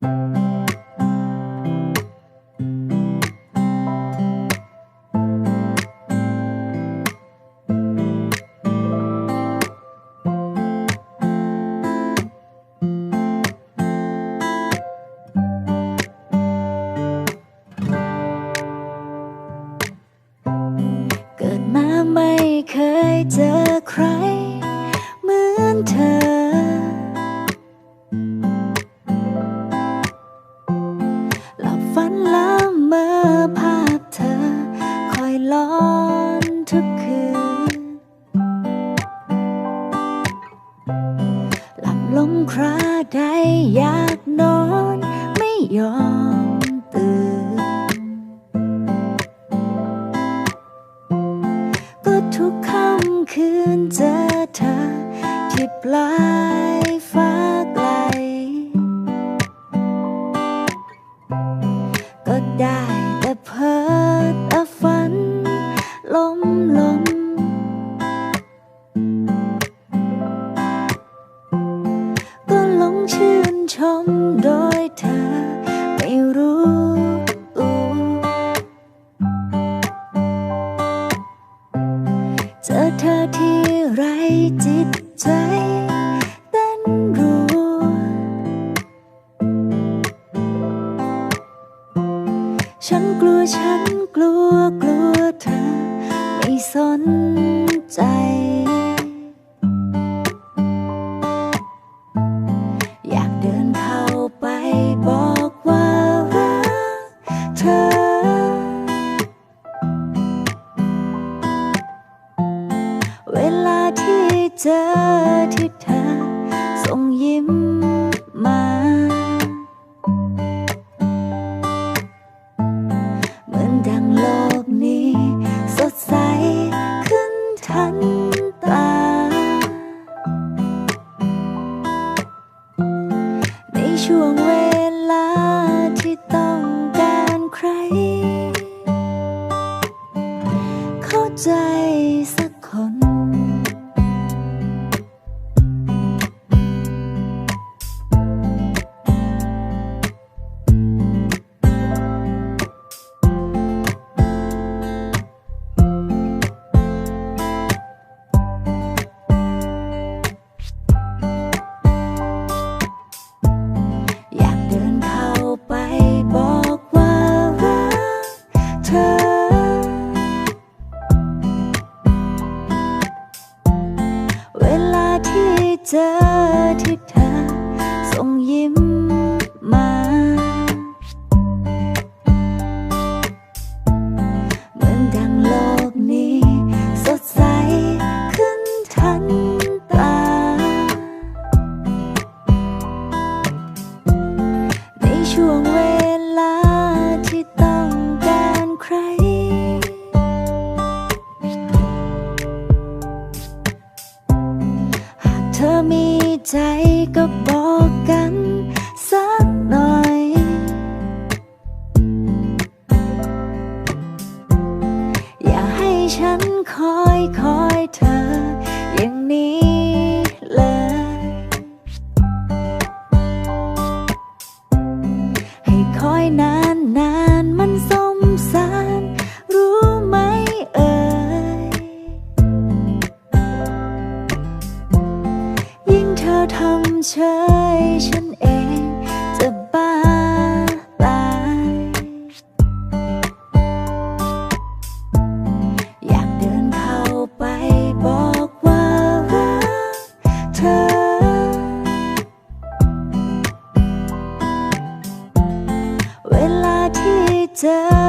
เกิดมาไม่เคยเจอใคร คราใดอยากนอนไม่ยอมตื่น ก็ทุกค่ำคืนเจอเธอที่ปลาย ฉันกลัวฉันกลัวกลัวเธอ ไม่สนใจ อยากเดินเข้าไปบอกว่ารักเธอ เจอที่เธอส่งยิ้มมา เหมือนดังโลกนี้ สดใสขึ้นทันตา ในช่วง ธอมีใจก็บอกกันสักหน่อย อย่าให้ฉันคอยคอยเธออย่างนี้เลย ให้คอยนาน เฉยฉันเองจะบ้าตายอยากเดินเข้าไปบอกว่ารักเธอ เวลาที่เจอ